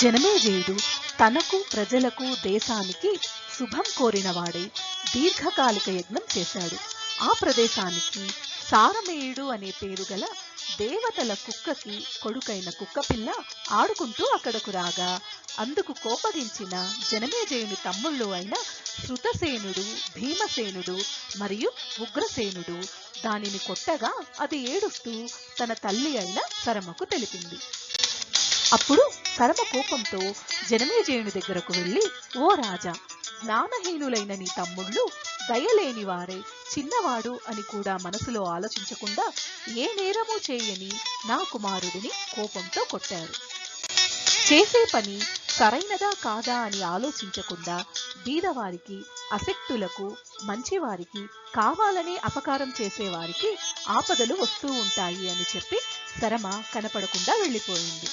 జనమేజయుడు తనకు ప్రజలకు దేశానికి శుభం కోరినవాడై దీర్ఘకాలిక యజ్ఞం చేశాడు. ఆ ప్రదేశానికి సారమేయుడు అనే పేరు గల దేవతల కుక్కకి కొడుకైన కుక్కపిల్ల ఆడుకుంటూ అక్కడకు రాగా అందుకు కోపగించిన జనమేజయుని తమ్ముళ్ళు అయిన శృతసేనుడు భీమసేనుడు మరియు ఉగ్రసేనుడు దానిని కొట్టగా అది ఏడుస్తూ తన తల్లి అయిన సరమకు తెలిపింది. అప్పుడు పరమ కోపంతో జనమేజయుని దగ్గరకు వెళ్ళి ఓ రాజా జ్ఞానహీనులైన నీ తమ్ముళ్ళు దయలేని వారే చిన్నవాడు అని కూడా మనసులో ఆలోచించకుండా ఏ నేరము చేయని నా కుమారుడిని కోపంతో కొట్టారు. చేసే పని సరైనదా కాదా అని ఆలోచించకుండా బీదవారికి అసక్తులకు మంచివారికి కావాలనే అపకారం చేసేవారికి ఆపదలు వస్తూ ఉంటాయి అని చెప్పి శరమ కనపడకుండా వెళ్ళిపోయింది.